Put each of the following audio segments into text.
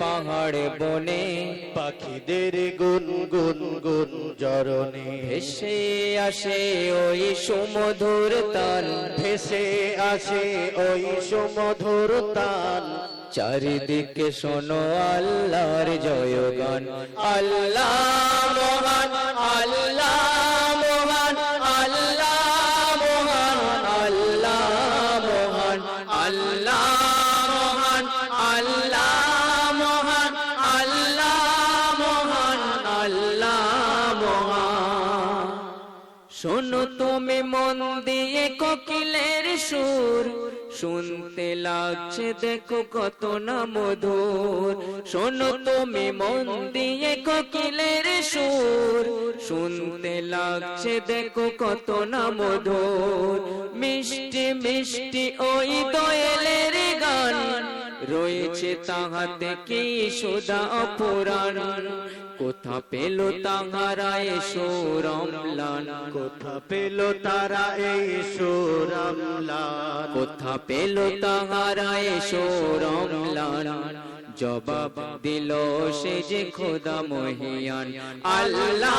পাহাড় বনে পাখিদের গুন গুন গুন জরনে ভেসে আসে ওই সুমধুর তান ভেসে আসে ওই সুমধুর তান চারিদিকে শোনো আল্লাহর জয়গান। আল্লাহ মহান, আল্লাহ শোনো তুমি মন দিয়ে কোকিলের সুর, শুনতে লাগছে দেখো কত না মধুর। শোনো তুমি মন দিয়ে কোকিলের সুর, শুনতে লাগছে দেখো কত না মধুর। মিষ্টি মিষ্টি ওই দোয়েলের গান রয়েছে তাহাতে কি সুদা অপরাণ। কোথা পেল তাহারা এসো রমলান। কোথা পেল তারা এই সুরমলান কোথা পেল তাহারা এসো রমলান। জবাব দিল সে যে খোদা মহিয়ান। আল্লাহ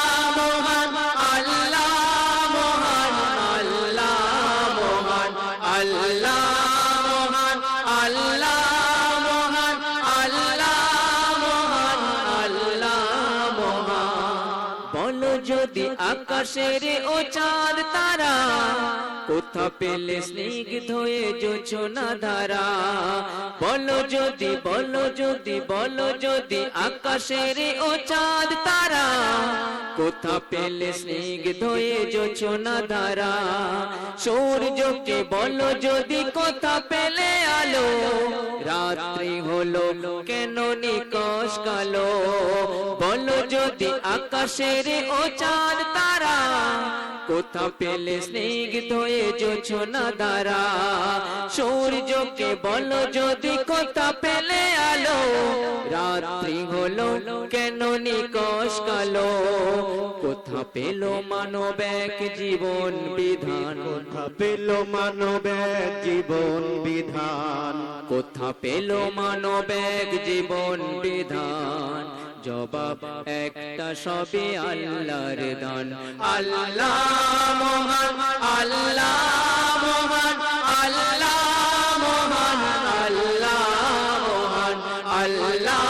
যদি আকাশের ও চাঁদ তারা কোথা পেলে স্নিগ্ধ হয়ে যোচনা ধারা? বলো যদি বলো যদি বলো যদি আকাশের ও চাঁদ তারা কোথা পেলে স্নিগ্ধ হয়ে যোচনা ধারা? সূর্যকে বলো যদি কোথা পেলে আলো? রাত্রি হলো কেন নিকশ কালো? যদি আকাশের ও চাঁদ তারা কোথা পেলে স্নিগ্ধ হয়ে যোছনা দ্বারা। সূর্যকে বলো যদি কোথা পেলে আলো রাত্রি হলো কেন নিকশ কালো? কোথা পেল মানব এক জীবন বিধান। কোথা পেল মানব এক জীবন বিধান। কোথা পেল মানব এক জীবন বিধান। জবাব একটা সবে আল্লাহর দান। আল্লাহ মহান আল্লাহ মহান আল্লাহ মহান আল্লাহ মহান আল্লাহ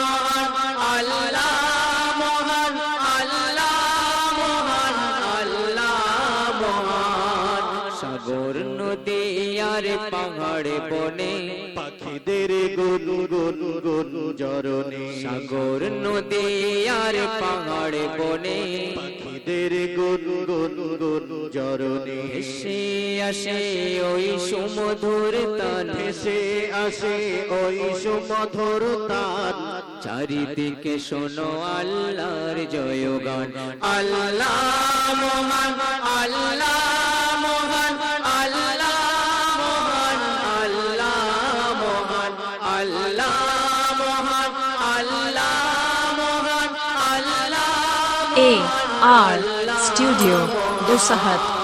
মহান আল্লাহ মহান আল্লাহ মহান আল্লাহ মহান। সাগর নদী আর পাহাড় বনে পাখিদের গুন গুন গুন জরনে। সাগর নদী আর পাহাড় বনে পাখিদের গুন গুন গুন জরনে। আসে ওই সুমধুর তান আসে ওই সুমধুর তান চারিদিকে শোনো আল্লাহর জয়গান। আল্লাহ আল্লাহ A R Studio Dusahat